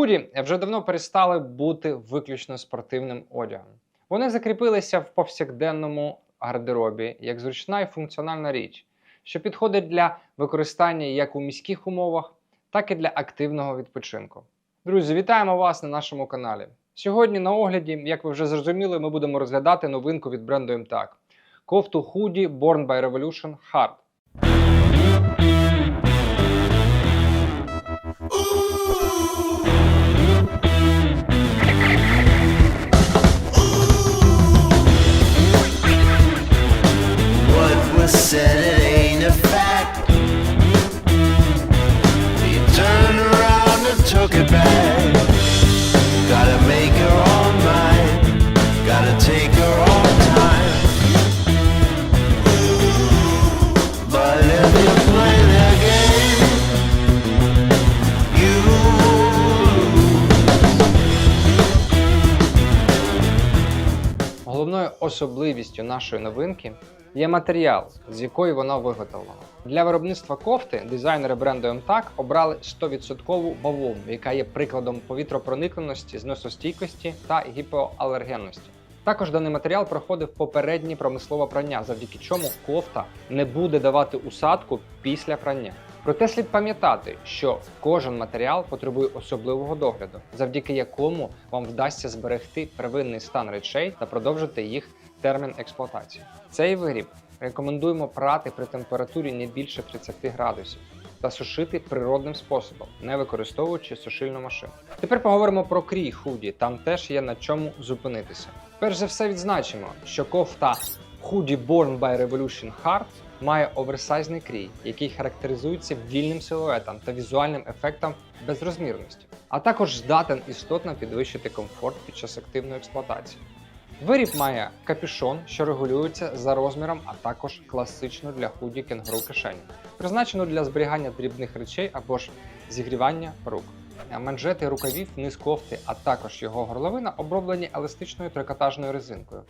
Худі вже давно перестали бути виключно спортивним одягом. Вони закріпилися в повсякденному гардеробі як зручна і функціональна річ, що підходить для використання як у міських умовах, так і для активного відпочинку. Друзі, вітаємо вас на нашому каналі. Сьогодні на огляді, як ви вже зрозуміли, ми будемо розглядати новинку від бренду MTAG – кофту худі Born by Revolution Hard. Головною особливістю нашої новинки є матеріал, з якої вона виготовлена. Для виробництва кофти дизайнери бренду MTAG обрали 100% бавовну, яка є прикладом повітропроникненості, зносостійкості та гіпоалергенності. Також даний матеріал проходив попереднє промислове прання, завдяки чому кофта не буде давати усадку після прання. Проте слід пам'ятати, що кожен матеріал потребує особливого догляду, завдяки якому вам вдасться зберегти первинний стан речей та продовжити їх термін експлуатації. Цей виріб рекомендуємо прати при температурі не більше 30 градусів та сушити природним способом, не використовуючи сушильну машину. Тепер поговоримо про крій худі. Там теж є на чому зупинитися. Перш за все відзначимо, що кофта Hoodie Born by Revolution Hard має оверсайзний крій, який характеризується вільним силуетом та візуальним ефектом безрозмірності, а також здатен істотно підвищити комфорт під час активної експлуатації. Виріб має капюшон, що регулюється за розміром, а також класичну для худі кенгуру кишеню, призначену для зберігання дрібних речей або ж зігрівання рук. Манжети рукавів, низ кофти, а також його горловина оброблені еластичною трикотажною резинкою,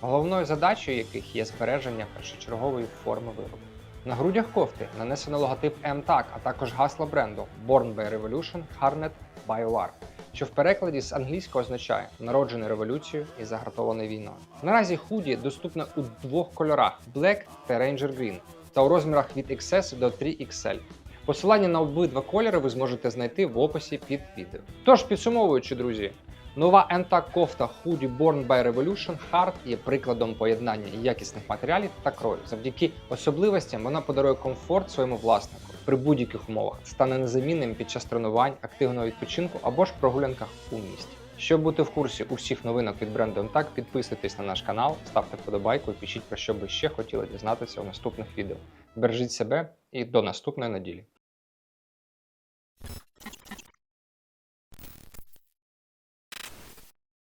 головною задачею яких є збереження першочергової форми виробу. На грудях кофти нанесено логотип MTAG, а також гасло бренду Born by Revolution Harnett by War, що в перекладі з англійського означає народжений революцією і загартований війною. Наразі худі доступне у двох кольорах Black та Ranger Green та у розмірах від XS до 3XL. Посилання на обидва кольори ви зможете знайти в описі під відео. Тож, підсумовуючи, друзі, нова MTAG кофта Hoodie Born by Revolution Hard є прикладом поєднання якісних матеріалів та крою. Завдяки особливостям вона подарує комфорт своєму власнику при будь-яких умовах, стане незамінним під час тренувань, активного відпочинку або ж прогулянках у місті. Щоб бути в курсі усіх новинок від бренду MTAG, підписуйтесь на наш канал, ставте вподобайку і пишіть про що би ще хотіли дізнатися у наступних відео. Бережіть себе і до наступної неділі.